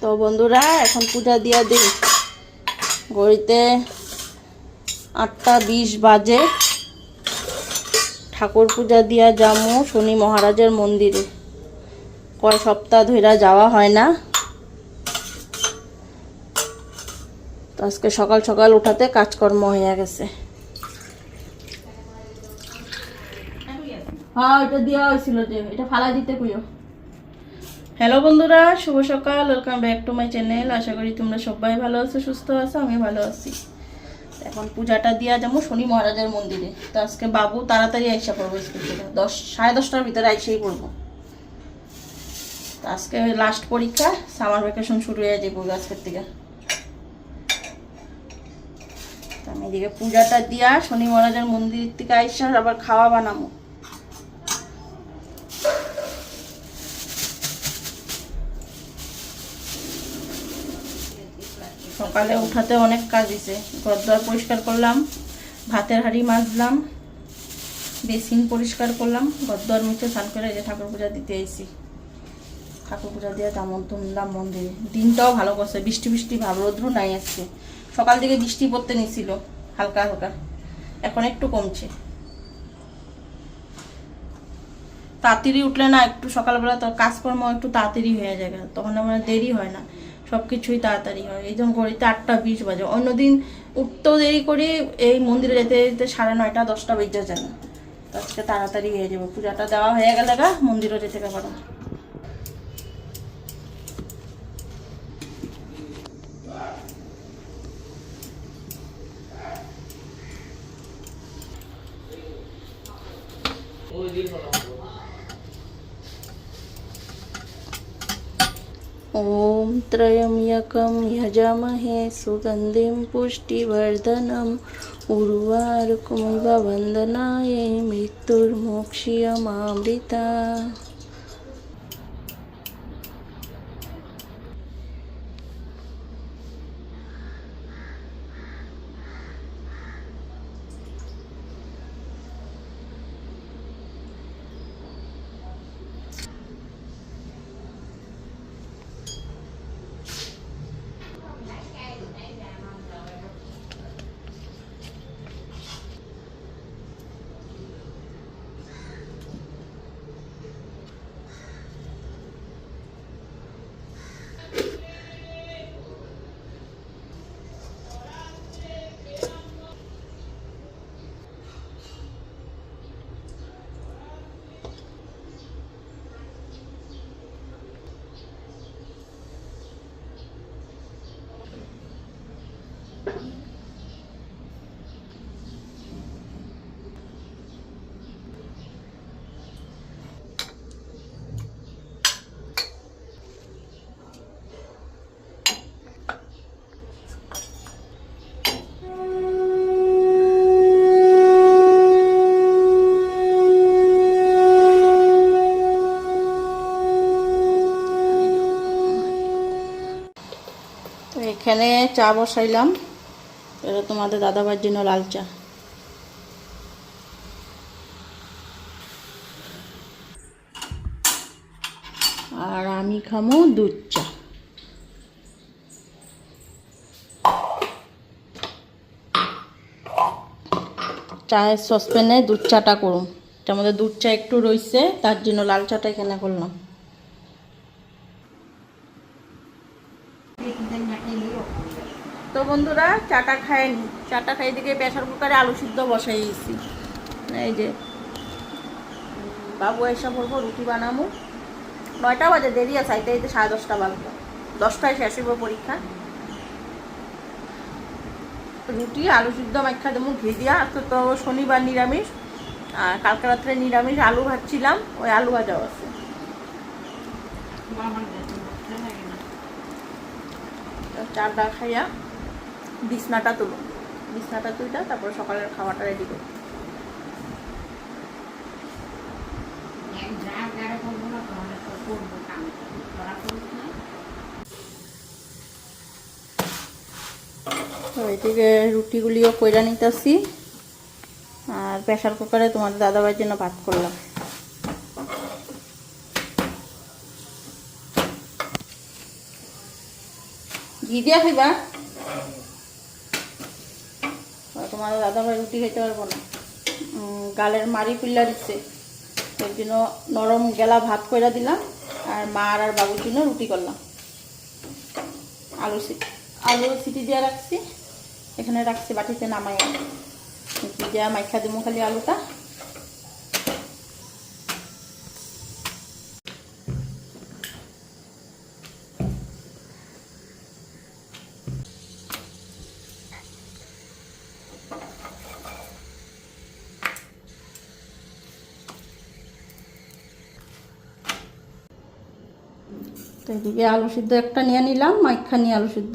তো বন্ধুরা, এখন পূজা দিয়া দিই। গড়িতে আটটা বিশ বাজে। ঠাকুর পূজা দিয়া যামু শনি মহারাজের মন্দিরে। কয় সপ্তাহ ধইরা যাওয়া হয় না। তো আজকে সকাল সকাল উঠাতে কাজকর্ম হয়ে গেছে। হ্যাঁ এটা দেওয়া হয়েছিল যে, এটা ফালা দিতে কইও। হ্যালো বন্ধুরা, শুভ সকাল welcome back to my channel আশা করি তোমরা সবাই ভালো আছো, সুস্থ আছো আমি ভালো আছি। এখন পূজাটা দিয়া যাব শনি মহারাজের মন্দিরে। তো আজকে বাবু তাড়াতাড়ি আইসা পড়ব স্কুল থেকে। দশ, সাড়ে দশটার ভিতরে আইসেই পড়ব। আজকে লাস্ট পরীক্ষা সামার ভ্যাকেশন শুরু হয়ে যাব আজকের থেকে। আমি এদিকে পূজাটা দিয়া শনি মহারাজের মন্দির থেকে আইসা আবার খাওয়া বানাবো। সকালে উঠাতে অনেক কাজ দিছে ঘরদোয়ার পরিষ্কার করলাম, ভাতের হাঁড়ি মাজলাম, বেসিন পরিষ্কার করলাম ঘরদোয়ার মুছে স্নান করে যে ঠাকুর পূজা দিতে এসেছি। ঠাকুর পূজা দিয়ে তেমন তুললাম মন্দিরে। দিনটাও ভালো করছে, বৃষ্টি বৃষ্টি ভাব, রৌদ্র নাই আজকে। সকাল থেকে বৃষ্টি পড়তে নিছিল, হালকা হালকা। এখন একটু কমছে। তাড়াতাড়ি উঠলে না একটু সকালবেলা তো কাজকর্ম একটু তাড়াতাড়ি হয়ে যায়, তখন আমার দেরি হয় না। সব কিছুই তাড়াতাড়ি হয়। এই জন্য ঘড়িতে আটটা বিশ বাজে। অন্যদিন উঠতেও দেরি করে এই মন্দিরে যেতে যেতে সাড়ে নয়টা, দশটা বেজে যায়। আজকে তাড়াতাড়ি হয়ে যাবে। পূজাটা দেওয়া হয়ে গেলে গা, মন্দিরও যেতে পারো। त्र्यम्बकं यजामहे सुगन्धिं पुष्टिवर्धनम्। उर्वारुकमिव वन्दनाय मृत्युर्मोक्ष्यमामृता এখানে চা বসাইলাম। এটা তোমাদের দাদাবার জন্য লাল চা। আর আমি খামো দুধ চা। চায়ের সসপ্যানে দুধ চাটা করুন। এটার মধ্যে দুধ চা একটু রইছে, তার জন্য লাল চাটা এখানে করলাম তো বন্ধুরা, চাটা খায়নি চাটা খাই দিকে প্রেশার কুকারে আলু সিদ্ধ বসাই দিয়েছি। এই যে, বাবু এসে পড়ব রুটি বানাবো নয়টা বাজে, দেরি আছে, আইতে আইতে সাড়ে দশটা বাজবে। দশটায় শেষ হইব পরীক্ষা। রুটি, আলু সিদ্ধ মাখা যেমন ভেজিয়া আজকে তো শনিবার নিরামিষ, আর কালকে রাত্রে নিরামিষ আলু ভাজছিলাম, ওই আলু ভাজাও আছে। তো চাটা খাইয়া বিছনাটা তুলো। বিছনাটা তুইটা তারপরে সকালের খাওয়াটা রেডি করো। তো এদিকে রুটিগুলিও কইরা নিতেছি। আর প্রেশার কুকারে তোমাদের দাদাভাইয়ের জন্য ভাত করলাম। ঘি দিয়া খাইবা? তোমার দাদা ভাই রুটি খেতে পারব না। গালের মারি পিল্লা দিচ্ছে। এর জন্য নরম গেলা ভাত কইরা দিলাম আর মা আর বাবুর জন্য রুটি করলাম। আলু আলু সিটি দিয়ে রাখছি। এখানে রাখছি বাটিতে নামাই দিয়া মাইখা দিমু খালি আলুটা। এদিকে আলু সিদ্ধ একটা নিয়ে নিলাম মাইখা নিয়ে আলু সিদ্ধ।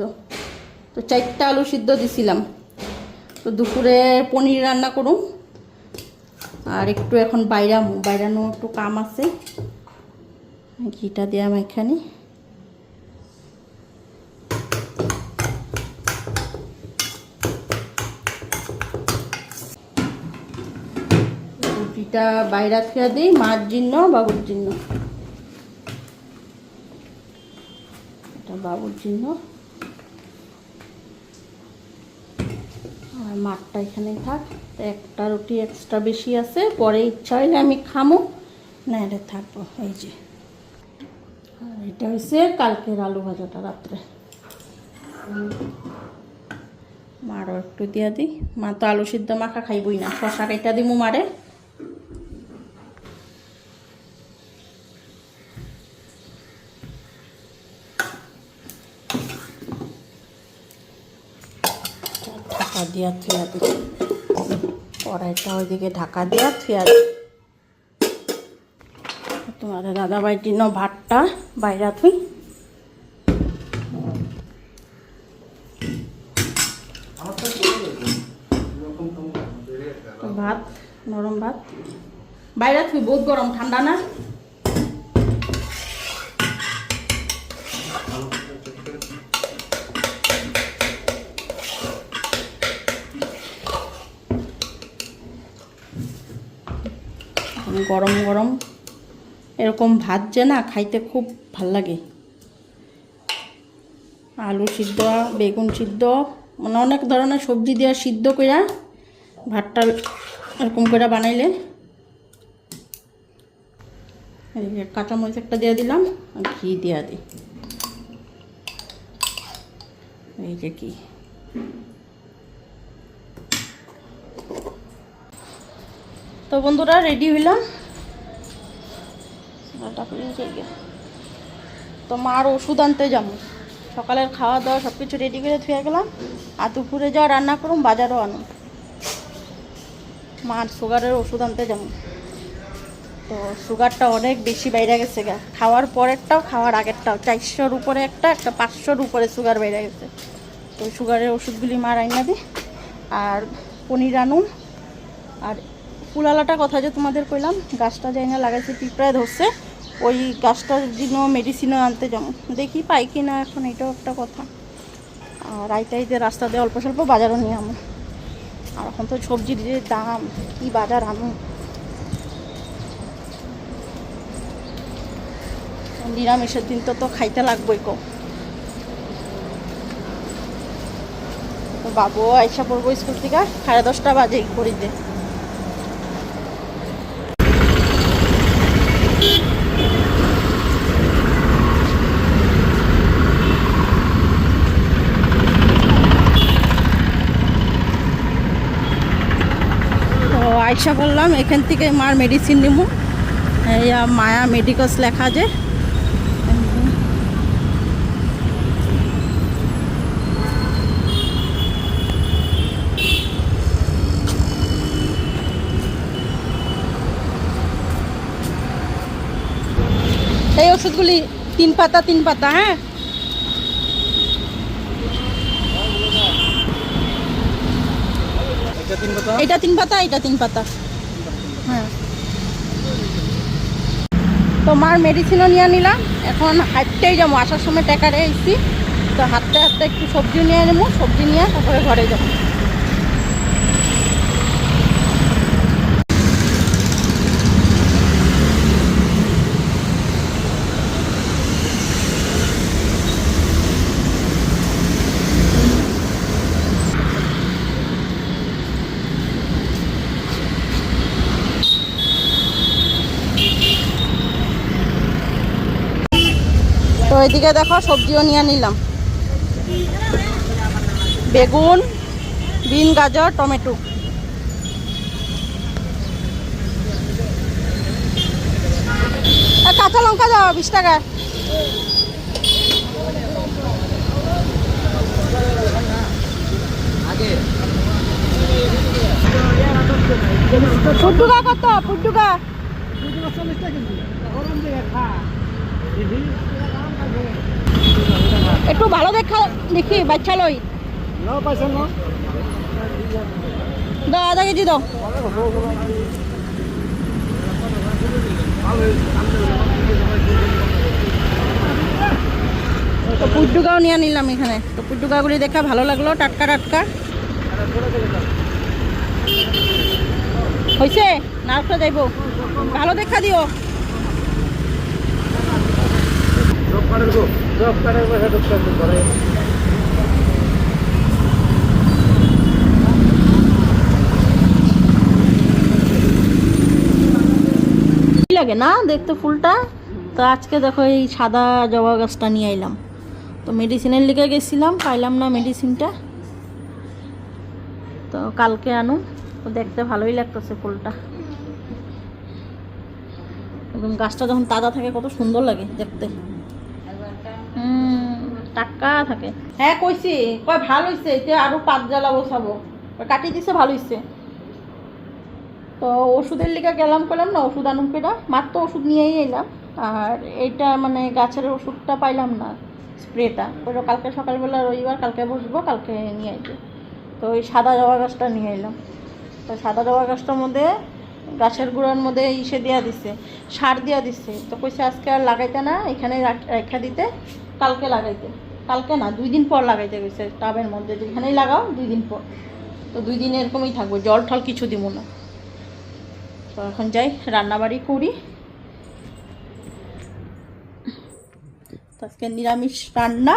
তো চারটা আলু সিদ্ধ দিছিলাম। তো দুপুরে পনির রান্না করুম। আর একটু এখন বাইরামু বাইরানো একটু কাম আছে। ঘিটা দেওয়া মাইখানি রুটিটা বাইরা খেয়ে দিই, মার জন্য, বাবুর জন্য। এটা বাবুর জন্য আর মাঠটা এখানেই থাক। একটা রুটি এক্সট্রা বেশি আছে, পরে ইচ্ছা হইলে আমি খামো। না, এটা থাকব, এই যে। আর এটা হচ্ছে কালকের আলু ভাজাটা রাত্রে। মারও একটু দিয়া দিই। মা তো আলু সিদ্ধ মাখা খাইবই না। শশা কেটা দিমু মারে ঢাকা দিয়া থুয়া দিই কড়াইটা ওইদিকে ঢাকা দিয়া থুয়া দিই তোমাদের দাদা বাইটির ন ভাতটা বাইরা থুই ভাত, নরম ভাত। বাইরে থুই, বহুত গরম, ঠান্ডা না? গরম গরম। এরকম ভাত যে না খাইতে খুব ভালো লাগে। আলু সিদ্ধ, বেগুন সিদ্ধ মানে অনেক ধরনের সবজি দেওয়া সিদ্ধ কইরা ভাতটা এরকম করে বানাইলে। কাঁচামরিচ একটা দিয়ে দিলাম, আর ঘি দিয়া দিই এই যে কি? তো বন্ধুরা রেডি হইলাম। তো মার ওষুধ আনতে যাব। সকালের খাওয়া দাওয়া সব কিছু রেডি করে থুয়ে গেলাম। আর দুপুরে যাওয়া রান্না করুন বাজারও আনুন মার সুগারের ওষুধ আনতে যাব। তো সুগারটা অনেক বেশি বাইরে গেছে গা। খাওয়ার পরেরটাও, খাওয়ার আগেরটাও। চারশোর উপরে একটা একটা পাঁচশোর উপরে সুগার বেড়ে গেছে। তো সুগারের ওষুধগুলি মার আইনা দিই আর পনির আনুন আর পুলালাটা কথা যে তোমাদের কইলাম, গাছটা যাই না লাগাইছে পিঁপড়ায় ধরছে, ওই গাছটার জন্য মেডিসিনও আনতে যাব। দেখি পাই কি না এখন এটাও একটা কথা। আর আইতে রাস্তা দিয়ে অল্প স্বল্প বাজারও নিয়ে আমি। আর এখন তো সবজির যে দাম, কি বাজার আনো নিরামিষের দিন তো তো খাইতে লাগবেই তো বাবু আইসা পড়ব স্কুল থেকে, সাড়ে দশটা বাজে করিতে আইসা বললাম এখান থেকে মার মেডিসিন নিব। মায়া মেডিকলস লেখা যে। এই ওষুধগুলি তিন পাতা তিন পাতা হ্যাঁ? হ্যাঁ। তোমার মেডিসিনও নিয়ে নিলাম। এখন হাঁটতেই যাব। আসার সময় টেকারে এসেছি। তো হাঁটতে হাঁটতে একটু সবজি নিয়ে নেব। সবজি নিয়ে তারপরে ঘরে যাব। তো এদিকে দেখো সবজিও নিয়ে নিলাম। বেগুন, বিন, গাজর, টমেটো। কাঁচা লঙ্কা দাও, বিশ টাকা। ফুটুকা কত? ফুটুকা। একটু ভালো দেখা দেখি বাচ্চা লই। দাও আধা কেজি দাও তো পুটুকাও নিয়ে নিলাম এখানে। তো পুটুকাগুলি দেখা ভালো লাগল টাটকা টাটকা। হয়েছে নার্সটা যাইব ভালো দেখা দিও। কি লাগে না দেখতে ফুলটা? তো আজকে দেখো এই সাদা জবা গাছটা নিয়ে আইলাম। তো মেডিসিনের লিগে গেছিলাম, পাইলাম না মেডিসিনটা তো কালকে আনো তো দেখতে ভালোই লাগতেছে ফুলটা। একদম গাছটা যখন তাজা থাকে, কত সুন্দর লাগে দেখতে। টাটকা থাকে। হ্যাঁ কইছি, কয় ভালো হইছে এটা আরও পাঁচ জ্বালা বসাবো কয়, কাটি দিছে, ভালো হইছে। তো ওষুধের লিগে গেলাম করলাম না ওষুধ আনুম পেটা মাত্র ওষুধ নিয়েই এলাম আর এইটা মানে গাছের ওষুধটা পাইলাম না, স্প্রেটা। ওটা কালকে সকালবেলা রবিবার, কালকে বসবো, কালকে নিয়ে আসব তো ওই সাদা জবা গাছটা নিয়ে এলাম তো সাদা জবা গাছটার মধ্যে গাছের গুঁড়োর মধ্যে ইসে দেওয়া দিছে, সার দেওয়া দিছে। তো কইছে, আজকে আর লাগাইতে না এখানে রেখা দিতে। কালকে লাগাইতে। কালকে না, দুই দিন পর লাগাইতে গেছে টাবের মধ্যে। যেখানেই লাগাও, দুই দিন পর। তো দুই দিন এরকমই থাকব। জল টল কিছু দিব না। তো এখন যাই, রান্নাবাড়ি করি। আজকে নিরামিষ রান্না।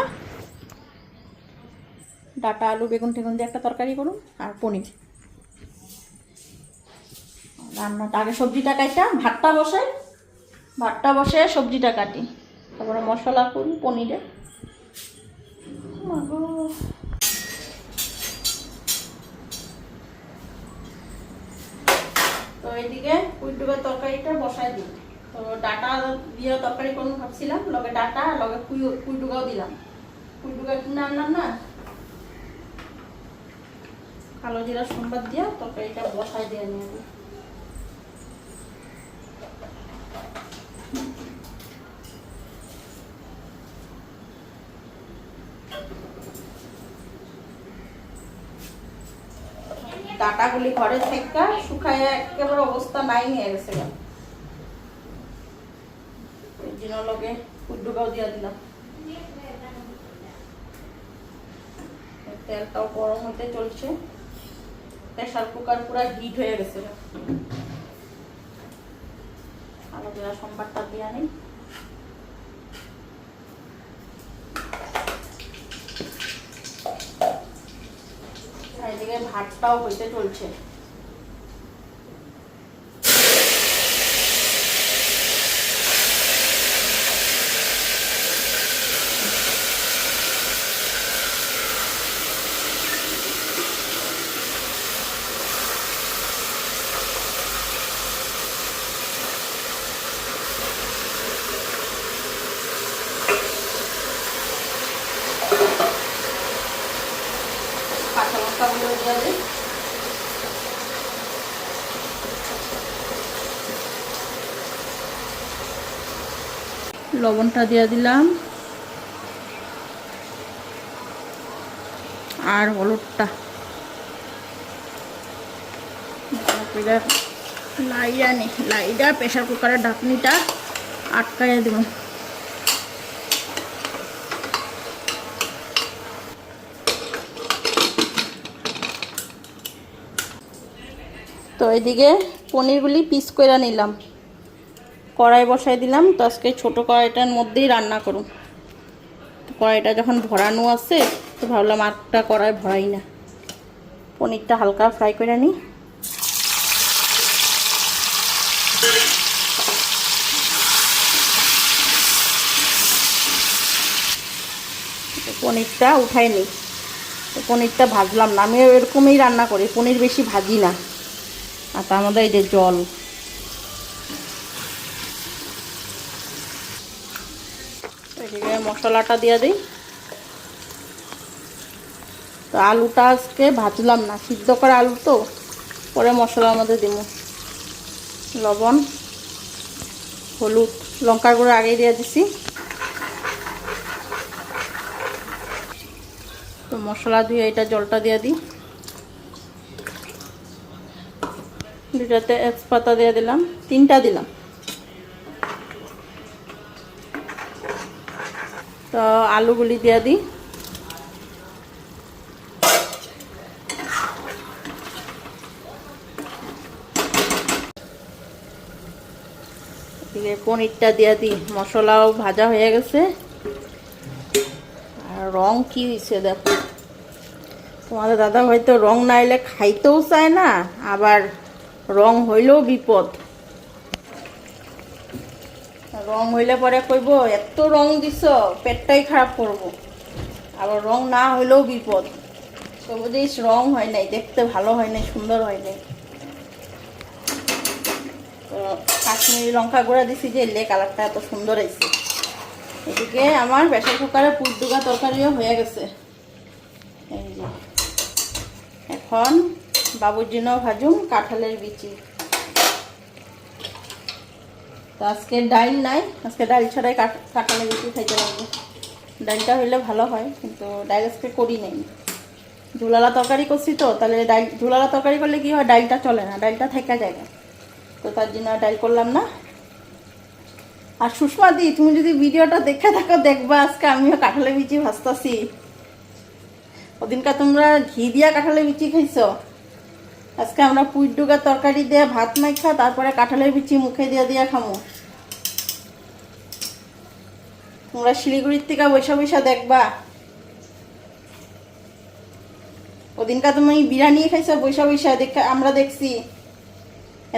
ডাটা, আলু, বেগুন টেগুন দিয়ে একটা তরকারি করুন আর পনির। রান্নাটা, আগে সবজিটা কাটা ভাতটা বসাই ভাতটা বসে, সবজিটা কাটি। তারপরে মশলা করি পনিরে তো এইদিকে কুইটুকের তরকারিটা বসাই দিই তো ডাটা দিয়ে তরকারি করুন ভাবছিলাম, লগে ডাটা লগে কুই- কুইটুকাও দিলাম। কুইটুকা কিনে আনলাম না। কালো জিরা সম্বাদ দিয়ে তরকারিটা বসাই দিয়ে নিয়ে যাব। ঘরে থেকে শুকায় একেবারে অবস্থা নাই হয়ে গেছে। ওই জন্য কুড্ডুকাও দিয়া দিলাম তেলটাও গরম হতে চলছে প্রেশার কুকার পুরো হিট হয়ে গেছে গা। আলু দেওয়া সোমবারটা দিয়া নেই আর এদিকে ভাতটাও হইতে চলছে কাঁচা লঙ্কাগুলো দেওয়া যায় লবণটা দিয়ে দিলাম। আর হলুদটা। লাইয়া নে লাইটা প্রেশার কুকারের ঢাকনিটা আটকাইয়া দেবো। তো এদিকে পনিরগুলি পিস করে নিলাম। কড়াই বসাই দিলাম, তো আজকে ছোটো কড়াইটার মধ্যেই রান্না করুন। কড়াইটা যখন ভরানো আছে, তো ভাবলাম আটটা কড়াই ভরাই না। পনিরটা হালকা ফ্রাই করে নিই। পনিরটা উঠাই নিই। পনিরটা ভাজলাম না আমি এরকমই রান্না করি, পনির বেশি ভাজি না। আর তার মধ্যে এই যে জল এদিকে মশলাটা দিয়ে দিই। তো আলুটা আজকে ভাজলাম না, সিদ্ধ করা আলু তো, পরে মশলার মধ্যে দিব। লবণ, হলুদ, লঙ্কার গুঁড়ো আগে দিয়ে দিছি। তো মশলা দিয়ে এটা জলটা দিয়ে দিই। দুটাতে তেজপাতা দিয়ে দিলাম, তিনটা দিলাম। তো আলুগুলি দিয়ে দিই। পনিরটা দিয়ে দিই। মশলাও ভাজা হয়ে গেছে। আর রং কি হয়েছে দেখো। তোমাদের দাদা হয়তো রং না এলে খাইতেও চায় না, আবার রং হইলেও বিপদ। রং হইলে পরে কইব, এত রং দিছ, পেটটাই খারাপ করব। আবার রং না হইলেও বিপদ। সবুজিস রং হয় নাই, দেখতে ভালো হয় নাই, সুন্দর হয় নাই। তো কাশ্মীরি লঙ্কা গুঁড়া দিছি যে এলে কালারটা এত সুন্দর হয়েছে এদিকে আমার প্রেশার কুকারে পুরডুগা তরকারিও হয়ে গেছে। এখন বাবুর জন্য ভাজুম, কাঁঠালের বিচি। তো আজকে ডাইল নাই। আজকে ডাইল ছাড়াই কাঠ কাঁঠালের বিচি খাইতে লাগবে ডাইলটা হইলে ভালো হয়, কিন্তু ডাইল আজকে করি নাই। ঝুলালা তরকারি করছি তো, তাহলে ডাইল ঝুলালা তরকারি করলে কি হয়, ডাইলটা চলে না, ডাইলটা থাকা যায় না। তো তার জন্য ডাইল করলাম না। আর সুষমা দি, তুমি যদি ভিডিওটা দেখে থাকো, দেখবা আজকে আমিও কাঁঠালের বিচি ভাজতাছি। ওদিনকার তোমরা ঘি দিয়া কাঁঠালের বিচি খাইছো। আজকে আমরা পুঁই ডুগার তরকারি দিয়ে ভাত মাইখা তারপরে কাঁঠালের বিচি মুখে দিয়ে দিয়া খামো। তোমরা শিলিগুড়ির থেকে বৈশা বৈশা দেখবা। ওদিনকার তুমি বিরিয়ানি খাইছো, বৈশা বৈশা দেখে আমরা দেখছি।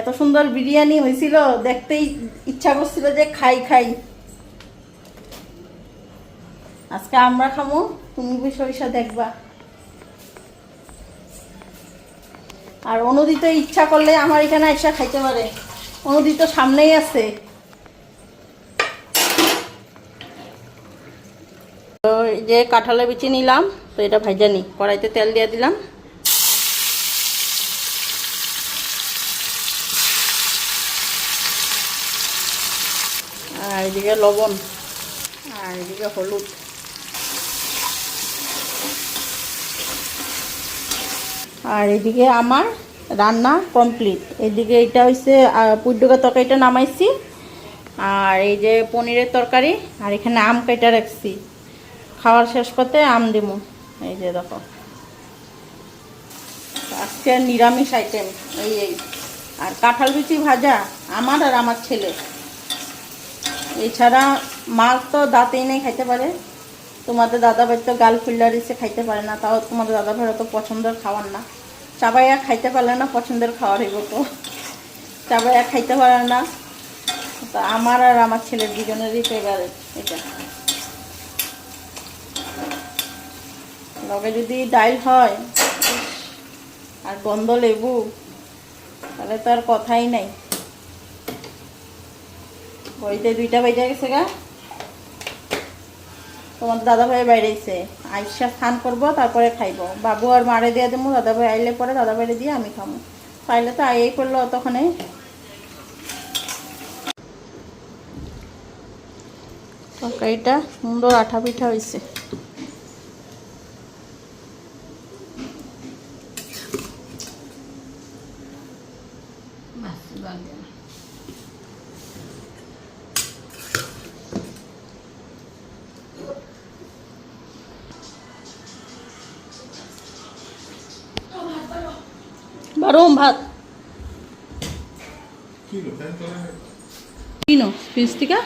এত সুন্দর বিরিয়ানি হয়েছিল দেখতেই ইচ্ছা করছিল যে খাই খাই। আজকে আমরা খামো, তুমি বৈশা বৈশা দেখবা। আর অনুদিত ইচ্ছা করলে আমার এখানে এসে খাইতে পারে। অনুদিত সামনেই আছে। তো যে কাঁঠালের বিচি নিলাম, তো এটা ভাজা নি, কড়াইতে তেল দিয়ে দিলাম। আর এদিকে লবণ, আর এদিকে হলুদ। আর এদিকে আমার রান্না কমপ্লিট এদিকে এটা হচ্ছে পুড্ডুকা তরকারিটা নামাইছি। আর এই যে পনিরের তরকারি, আর এখানে আম কেটে রাখছি। খাওয়ার শেষ করতে আম দিব এই যে দেখো। আজকে নিরামিষ আইটেম এই এই। আর কাঁঠাল বিচি ভাজা, আমার আর আমার ছেলে। এছাড়া মাছ তো দাঁতেই নেই, খাইতে পারে। তোমাদের দাদা ভাই তো গাল ফিল্ডার এসে খাইতে পারে না, তাও তোমাদের দাদা ভাই তো পছন্দের খাওয়ার না। চাবাইয়া খাইতে পারলে না পছন্দের খাওয়ার হইব তো। চাবাইয়া খাইতে পারে না। তো আমার আর আমার ছেলের দুজনেরই ফেভারেট এটা। লগে যদি ডাইল হয়, আর গন্ধ লেবু, তাহলে তো আর কথাই নাই। ঘড়িতে দুইটা বেজে গেছে গা। তোমার দাদা ভাই বাইরেছে আইসা স্নান করব, তারপরে খাইব। বাবু আর মারে দিয়ে দেবো দাদা ভাই আইলে পরে দাদা ভাইরে দিয়ে আমি খাব পাইলে তো আইয়েই করল অতক্ষণে। তরকারিটা সুন্দর আঠা পিঠা হয়েছে ফ্রিজ থেকে।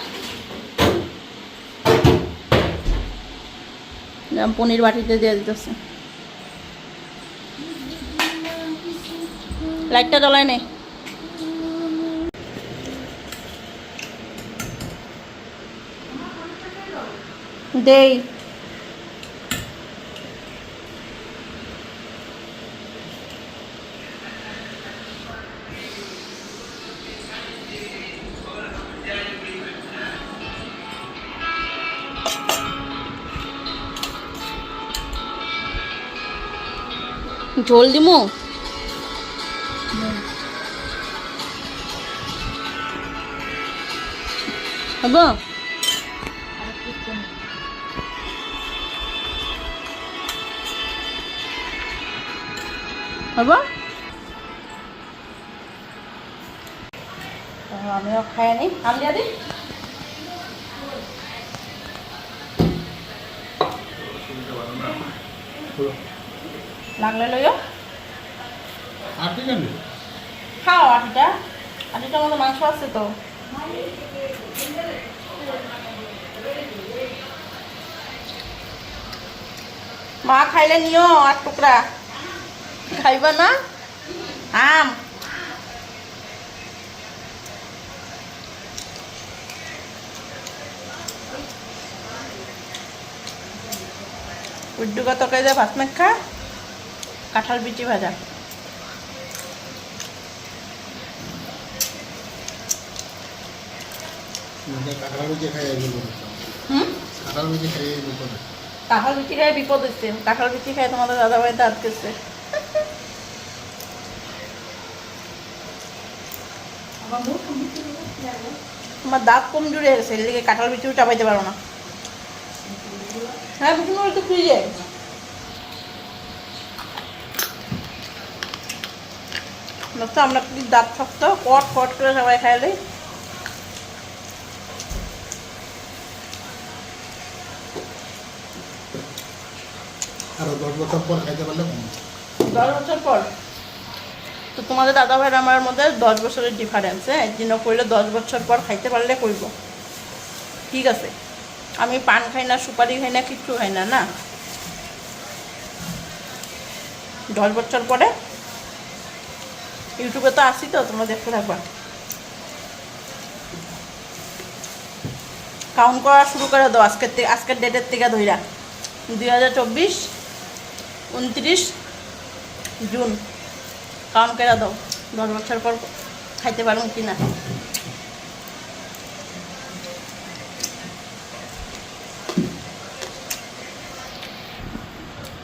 পনির বাটিতে দিয়ে দিতেছে। লাইটটা জ্বলায় নেই দেই। ঝোল দিমু? হব? হব? আমিও খাই আনি আম দিয়া দি। লাগলে লইও। ঠিক আছে খাও আটিটা। আটিটার মধ্যে মাংস আছে তো। মা খাইলে নিও আর টুকরা। খাইবা না? আম। উদ্যোগা তরকারি দিয়ে ভাত মেখা? কাঁঠাল বিচি ভাজা। মানে কাঁঠাল বেঁচে খাই বেঁচে বিচি বিপদ হচ্ছে কাঁঠাল বিচি খাই তোমাদের দাদা ভাই দাঁত গেছে। তোমার দাঁত কমজোরি হয়ে গেছে এদিকে কাঁঠাল বিচিও চাপাইতে পারো না। হ্যাঁ বিষ্ণু একটু ফ্রিজে তো আমরা দাঁত শক্ত কট কট করে সবাই খাইলে আরও দশ বছর পর খাইতে পারলে দশ বছর পর? তো তোমাদের দাদা ভাইয়ের আমার মধ্যে দশ বছরের ডিফারেন্স হ্যাঁ? দশ বছর পর খাইতে পারলে কইব। ঠিক আছে। আমি পান খাই না সুপারি খাই না কিচ্ছু খাই না না? দশ বছর পরে ইউটিউবে তো আসি তো, তোমরা দেখতে থাকবা। কাউন্ট করা শুরু করে দাও, আজকের থেকে আজকের ডেটের থেকে ধইরা। দুই হাজার চব্বিশ, উনত্রিশ জুন। কাউন্ট করে দাও, দশ বছর পর খাইতে পারুন কি না